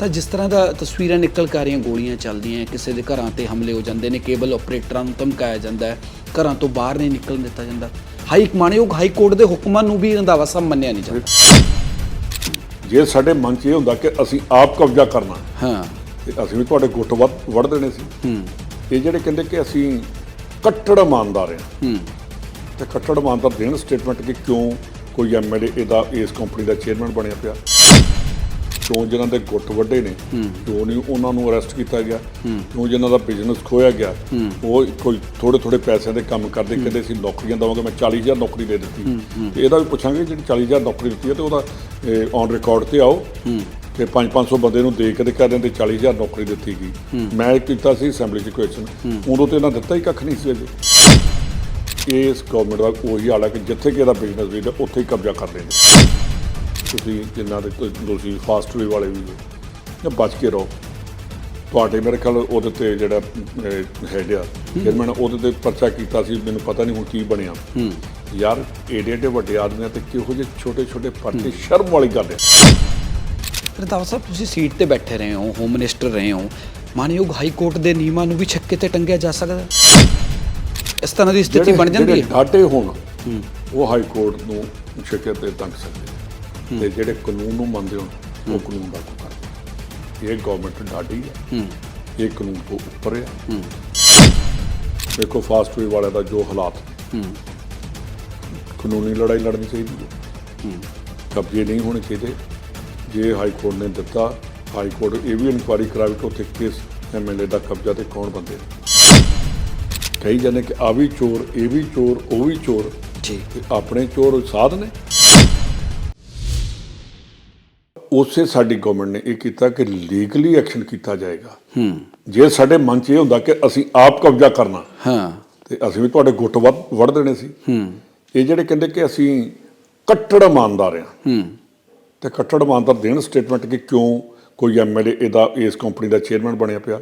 ਤਾਂ ਜਿਸ ਤਰ੍ਹਾਂ ਦਾ ਤਸਵੀਰਾਂ ਨਿਕਲ ਕੇ ਆ ਰਹੀਆਂ ਗੋਲੀਆਂ ਚੱਲਦੀਆਂ ਕਿਸੇ ਦੇ ਘਰਾਂ ਤੇ ਹਮਲੇ ਹੋ ਜਾਂਦੇ ਨੇ ਕੇਬਲ ਆਪਰੇਟਰਾਂ ਨੂੰ ਧਮਕਾਇਆ ਜਾਂਦਾ ਹੈ ਘਰਾਂ ਤੋਂ ਬਾਹਰ ਨਹੀਂ ਨਿਕਲਣ ਦਿੱਤਾ ਜਾਂਦਾ। ਹਾਈ ਮਾਣਯੋਗ ਹਾਈ ਕੋਰਟ ਦੇ ਹੁਕਮਾਂ ਨੂੰ ਵੀ ਰੰਧਾਵਾ ਸਾਹਿਬ ਮੰਨਿਆ ਨਹੀਂ ਜਾਂਦਾ। ਜੇ ਸਾਡੇ ਮਨ 'ਚ ਇਹ ਹੁੰਦਾ ਕਿ ਅਸੀਂ ਆਪ ਕਬਜ਼ਾ ਕਰਨਾ ਹਾਂ ਤੇ ਅਸੀਂ ਵੀ ਤੁਹਾਡੇ ਗੁੱਟ ਵੱਧ ਵੜ ਦੇਣੇ ਸੀ। ਹੂੰ। ਇਹ ਜਿਹੜੇ ਕਹਿੰਦੇ ਕਿ ਅਸੀਂ ਕੱਟੜ ਇਮਾਨਦਾਰ ਹਾਂ। ਹੂੰ। ਤੇ ਕੱਟੜ ਇਮਾਨਦਾਰ ਦੇਣ ਸਟੇਟਮੈਂਟ ਕਿ ਕਿਉਂ ਕੋਈ ਐਮਐਲਏ ਇਹਦਾ ਇਸ ਕੰਪਨੀ ਦਾ ਚੇਅਰਮੈਨ ਬਣਿਆ ਪਿਆ? ਕਿਉਂ ਜਿਨ੍ਹਾਂ ਦੇ ਗੁੱਟ ਵੱਡੇ ਨੇ? ਕਿਉਂ ਨਹੀਂ ਉਹਨਾਂ ਨੂੰ ਅਰੈਸਟ ਕੀਤਾ ਗਿਆ? ਕਿਉਂ ਜਿਨ੍ਹਾਂ ਦਾ ਬਿਜ਼ਨਸ ਖੋਇਆ ਗਿਆ? ਉਹ ਕੋਈ ਥੋੜੇ ਥੋੜੇ ਪੈਸਿਆਂ ਦੇ ਕੰਮ ਕਰਦੇ ਕਹਿੰਦੇ ਸੀ ਨੌਕਰੀਆਂ ਦਵਾਂਗੇ ਮੈਂ 40000 ਨੌਕਰੀ ਦੇ ਦਿੱਤੀ। ਤੇ ਇਹਦਾ ਵੀ ਪੁੱਛਾਂਗੇ ਜਿਹੜੀ 40000 ਨੌਕਰੀ ਦਿੱਤੀ ਹੈ ਤੇ ਉਹਦਾ ਔਨ ਰਿਕਾਰਡ ਤੇ ਆਓ। ਕਿ 5-500 ਬੰਦੇ ਨੂੰ ਦੇ ਕੇ ਤੇ ਕਹਿੰਦੇ ਤੇ 40000 ਨੌਕਰੀ ਦਿੱਤੀ ਗਈ। ਮੈਂ ਕੀਤਾ ਸੀ ਅਸੈਂਬਲੀ 'ਚ ਕੁਐਸਚਨ ਉਦੋਂ ਤੇ ਇਹਨਾਂ ਦਿੱਤਾ ਹੀ ਕੱਖ ਨਹੀਂ ਸੀ ਅਜੇ। ਇਸ ਗਵਰਨਮੈਂਟ ਦਾ ਉਹੀ ਹਾਲ ਹੈ ਕਿ ਜਿੱਥੇ ਕਿ ਇਹਦਾ ਬਿਜ਼ਨਸ ਵੀ ਉੱਥੇ ਹੀ ਕਬਜ਼ਾ ਕਰ ਲੈਂਦੇ ਤੁਸੀਂ ਜਿੰਨਾ ਦੇ ਤੁ- ਤੁਸੀਂ ਫਾਸਟ ਵੇ ਵਾਲੇ ਵੀ ਹੋ ਜਾਂ ਬਚ ਕੇ ਰਹੋ। ਤੁਹਾਡੇ ਮੇਰੇ ਖਿਆਲ ਉਹਦੇ ਤੇ ਜਿਹੜਾ ਹੈਡ ਆ। ਚੇਅਰਮੈਨ ਉਹਦੇ ਤੇ ਪਰਚਾ ਕੀਤਾ ਸੀ ਮੈਨੂੰ ਪਤਾ ਨਹੀਂ ਹੁਣ ਕੀ ਬਣਿਆ। ਯਾਰ ਏਡੇ ਏਡੇ ਵੱਡੇ ਆਦਮੀਆਂ ਤੇ ਕਿਹੋ ਜਿਹੇ ਛੋਟੇ ਛੋਟੇ ਪਰਚੇ ਸ਼ਰਮ ਵਾਲੀ ਗੱਲ ਹੈ ਰੰਧਾਵਾ ਸਾਹਿਬ ਤੁਸੀਂ ਸੀਟ ਤੇ ਬੈਠੇ ਰਹੇ ਹੋ ਹੋਮ ਮਿਨਿਸਟਰ ਰਹੇ ਹੋ। ਮਾਣਯੋਗ ਹਾਈ ਕੋਰਟ ਦੇ ਨਿਯਮਾਂ ਨੂੰ ਵੀ ਛੱਕੇ ਤੇ ਟੰਗਿਆ ਜਾ ਸਕਦਾ? ਇਸ ਤਰ੍ਹਾਂ ਦੀ ਸਥਿਤੀ ਬਣ ਜਾਂਦੀ ਹੈ? ਡਾਟੇ ਹੋਣ ਉਹ ਹਾਈ ਕੋਰਟ ਨੂੰ ਛੱਕੇ ਤੇ ਤੰਗ ਸਕਦੇ। ਤੇ ਜਿਹੜੇ ਕਾਨੂੰਨ ਨੂੰ ਮੰਨਦੇ ਹੋਣ ਉਹ ਕਾਨੂੰਨ ਲਾਗੂ ਕਰਦੇ ਇਹ ਗਵਰਨਮੈਂਟ ਡਾਟੀ ਹੈ। ਇਹ ਕਾਨੂੰਨ ਤੋਂ ਉੱਪਰ ਹੈ। ਦੇਖੋ ਫਾਸਟ ਵੇ ਵਾਲਿਆਂ ਦਾ ਜੋ ਹਾਲਾਤ ਕਾਨੂੰਨੀ ਲੜਾਈ ਲੜਨੀ ਚਾਹੀਦੀ ਹੈ। ਕਬਜ਼ੇ ਨਹੀਂ ਹੋਣੇ ਚਾਹੀਦੇ। ਜੇ ਹਾਈ ਕੋਰਟ ਨੇ ਦਿੱਤਾ ਹਾਈ ਕੋਰਟ ਇਹ ਵੀ ਇਨਕੁਆਇਰੀ ਕਰਾਵੇ ਕਿ ਉੱਥੇ ਕਿਸ ਐਮਐਲਏ ਦਾ ਕਬਜ਼ਾ ਤੇ ਕੌਣ ਬੰਦੇ ਕਈ ਜਣੇ ਕਿ ਆ ਵੀ ਚੋਰ ਇਹ ਵੀ ਚੋਰ ਉਹ ਵੀ ਚੋਰ। ਜੀ। ਆਪਣੇ ਚੋਰ ਸਾਧ ਨੇ। ਉਸੇ ਸਾਡੀ ਗਵਰਨਮੈਂਟ ਨੇ ਇਹ ਕੀਤਾ ਕਿ ਲੀਗਲੀ ਐਕਸ਼ਨ ਕੀਤਾ ਜਾਏਗਾ। ਹੂੰ। ਜੇ ਸਾਡੇ ਮਨ 'ਚ ਇਹ ਹੁੰਦਾ ਕਿ ਅਸੀਂ ਆਪ ਕਬਜ਼ਾ ਕਰਨਾ ਹਾਂ। ਤੇ ਅਸੀਂ ਵੀ ਤੁਹਾਡੇ ਗੁੱਟ ਵੜ ਦੇਣੇ ਸੀ। ਹੂੰ। ਇਹ ਜਿਹੜੇ ਕਹਿੰਦੇ ਕਿ ਅਸੀਂ ਕੱਟੜ ਇਮਾਨਦਾਰ ਹਾਂ। ਹੂੰ। ਤੇ ਕੱਟੜ ਇਮਾਨਦਾਰ ਦੇਣ ਸਟੇਟਮੈਂਟ ਕਿ ਕਿਉਂ ਕੋਈ ਐਮਐਲਏ ਇਹਦਾ ਇਸ ਕੰਪਨੀ ਦਾ ਚੇਅਰਮੈਨ ਬਣਿਆ ਪਿਆ।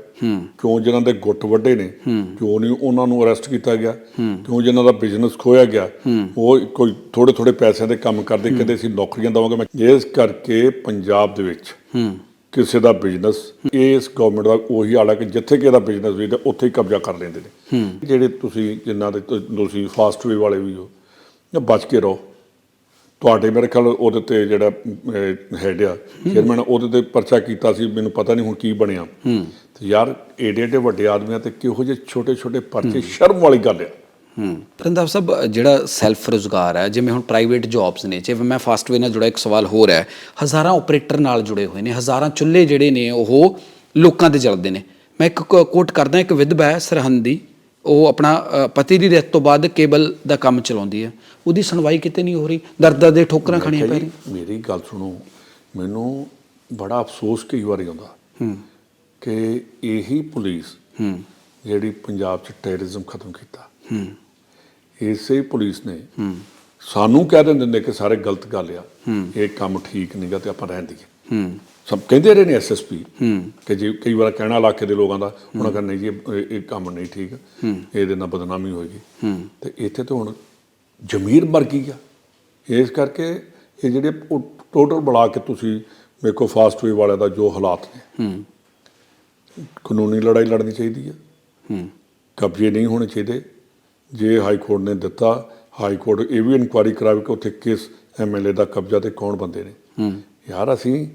ਕਿਉਂ ਜਿਨ੍ਹਾਂ ਦੇ ਗੁੱਟ ਵੱਡੇ ਨੇ? ਕਿਉਂ ਨਹੀਂ ਉਹਨਾਂ ਨੂੰ ਅਰੈਸਟ ਕੀਤਾ ਗਿਆ? ਕਿਉਂ ਜਿਨ੍ਹਾਂ ਦਾ ਬਿਜ਼ਨਸ ਖੋਇਆ ਗਿਆ? ਉਹ ਕੋਈ ਥੋੜੇ ਥੋੜੇ ਪੈਸਿਆਂ ਦੇ ਕੰਮ ਕਰਦੇ ਕਹਿੰਦੇ ਸੀ ਨੌਕਰੀਆਂ ਦਵਾਂਗੇ। ਮੈਂ ਇਸ ਕਰਕੇ ਪੰਜਾਬ ਦੇ ਵਿੱਚ ਕਿਸੇ ਦਾ ਬਿਜ਼ਨਸ ਇਸ ਗਵਰਨਮੈਂਟ ਦਾ ਉਹੀ ਹਾਲ ਹੈ ਕਿ ਜਿੱਥੇ ਕਿ ਇਹਦਾ ਬਿਜ਼ਨਸ ਵੀ ਉੱਥੇ ਹੀ ਕਬਜ਼ਾ ਕਰ ਲੈਂਦੇ ਨੇ। ਜਿਹੜੇ ਤੁਸੀਂ ਜਿਨ੍ਹਾਂ ਦੇ ਤੁਸੀਂ ਫਾਸਟ ਵੇ ਵਾਲੇ ਵੀ ਹੋ ਜਾਂ ਬਚ ਕੇ ਰਹੋ। ਤੁਹਾਡੇ ਮੇਰੇ ਖਿਆਲ ਉਹਦੇ ਤੇ ਜਿਹੜਾ ਹੈਡ ਆ ਚੇਅਰਮੈਨ ਉਹਦੇ ਤੇ ਪਰਚਾ ਕੀਤਾ ਸੀ ਮੈਨੂੰ ਪਤਾ ਨਹੀਂ ਹੁਣ ਕੀ ਬਣਿਆ। ਤੇ ਯਾਰ ਏਡੇ ਏਡੇ ਵੱਡੇ ਆਦਮੀਆਂ ਤੇ ਕਿਹੋ ਜਿਹੇ ਛੋਟੇ ਛੋਟੇ ਪਰਚੇ ਸ਼ਰਮ ਵਾਲੀ ਗੱਲ ਆ। ਹੂੰ। ਰੰਧਾਵਾ ਸਾਹਿਬ ਜਿਹੜਾ ਸੈਲਫ ਰੋਜ਼ਗਾਰ ਹੈ ਜਿਵੇਂ ਹੁਣ ਪ੍ਰਾਈਵੇਟ ਜੌਬਸ ਨੇ ਜਿਵੇਂ ਮੈਂ ਫਾਸਟਵੇ ਨਾਲ ਜੁੜਾ ਇੱਕ ਸਵਾਲ ਹੋਰ ਹੈ। ਹਜ਼ਾਰਾਂ ਆਪਰੇਟਰ ਨਾਲ ਜੁੜੇ ਹੋਏ ਨੇ ਹਜ਼ਾਰਾਂ ਚੁੱਲ੍ਹੇ ਜਿਹੜੇ ਨੇ ਉਹ ਲੋਕਾਂ ਤੇ ਜਲਦੇ ਨੇ। ਮੈਂ ਇੱਕ ਕੋਟ ਕਰਦਾ ਇੱਕ ਵਿਧਵਾ ਹੈ ਸਰਹੰਦ। ਦੀ ਉਹ ਆਪਣਾ ਪਤੀ ਦੀ ਡੈਥ ਤੋਂ ਬਾਅਦ ਕੇਬਲ ਦਾ ਕੰਮ ਚਲਾਉਂਦੀ ਹੈ। ਉਹਦੀ ਸੁਣਵਾਈ ਕਿਤੇ ਨਹੀਂ ਹੋ ਰਹੀ। ਦਰਦਾਂ ਦੇ ਠੋਕਰਾਂ ਖਾਣੀਆਂ ਪੈ ਜੀ, ਮੇਰੀ ਗੱਲ ਸੁਣੋ। ਮੈਨੂੰ ਬੜਾ ਅਫਸੋਸ ਕਈ ਵਾਰੀ ਆਉਂਦਾ ਹੂੰ। ਕਿ ਇਹੀ ਪੁਲਿਸ ਹੂੰ। ਜਿਹੜੀ ਪੰਜਾਬ 'ਚ ਟੈਰਰਿਜ਼ਮ ਖਤਮ ਕੀਤਾ। ਹੂੰ। ਇਸੇ ਪੁਲਿਸ ਨੇ ਸਾਨੂੰ ਕਹਿ ਦਿੰਦੇ ਨੇ ਕਿ ਸਾਰੇ ਗਲਤ ਗੱਲ ਆ। ਇਹ ਕੰਮ ਠੀਕ ਨਹੀਂਗਾ ਤੇ ਆਪਾਂ ਰਹਿਣ ਦਈਏ। ਹੂੰ। ਸਭ ਕਹਿੰਦੇ ਰਹੇ ਨੇ ਐਸਐਸਪੀ ਹੂੰ। ਕਿ ਜੇ ਕਈ ਵਾਰ ਕਹਿਣਾ ਇਲਾਕੇ ਦੇ ਲੋਕਾਂ ਦਾ ਉਹਨਾਂ ਕਹਿੰਦੇ ਜੀ ਇਹ- ਇਹ ਕੰਮ ਨਹੀਂ ਠੀਕ। ਇਹਦੇ ਨਾਲ ਬਦਨਾਮੀ ਹੋਏਗੀ ਹੂੰ। ਤੇ ਇੱਥੇ ਤਾਂ ਹੁਣ ਜ਼ਮੀਰ ਮਰ ਗਈ ਆ। ਇਸ ਕਰਕੇ ਇਹ ਜਿਹੜੇ ਟੋਟਲ ਬੁਲਾ ਕੇ ਤੁਸੀਂ ਵੇਖੋ ਫਾਸਟ ਵੇ ਵਾਲਿਆਂ ਦਾ ਜੋ ਹਾਲਾਤ ਨੇ। ਹੂੰ। ਕਾਨੂੰਨੀ ਲੜਾਈ ਲੜਨੀ ਚਾਹੀਦੀ ਹੈ ਹੂੰ। ਕਬਜ਼ੇ ਨਹੀਂ ਹੋਣੇ ਚਾਹੀਦੇ। ਜੇ ਹਾਈ ਕੋਰਟ ਨੇ ਦਿੱਤਾ ਹਾਈ ਕੋਰਟ ਇਹ ਵੀ ਇਨਕੁਆਇਰੀ ਕਰਾਵੇ ਕਿ ਉੱਥੇ ਕਿਸ ਐਮਐਲਏ ਦਾ ਕਬਜ਼ਾ ਤੇ ਕੌਣ ਬੰਦੇ ਨੇ। ਹੂੰ। ਯਾਰ ਅਸੀਂ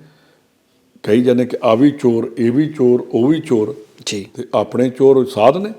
ਕਈ ਜਣੇ ਕਿ ਆ ਵੀ ਚੋਰ ਇਹ ਵੀ ਚੋਰ ਉਹ ਵੀ ਚੋਰ ਜੀ। ਤੇ ਆਪਣੇ ਚੋਰ ਸਾਧ ਨੇ।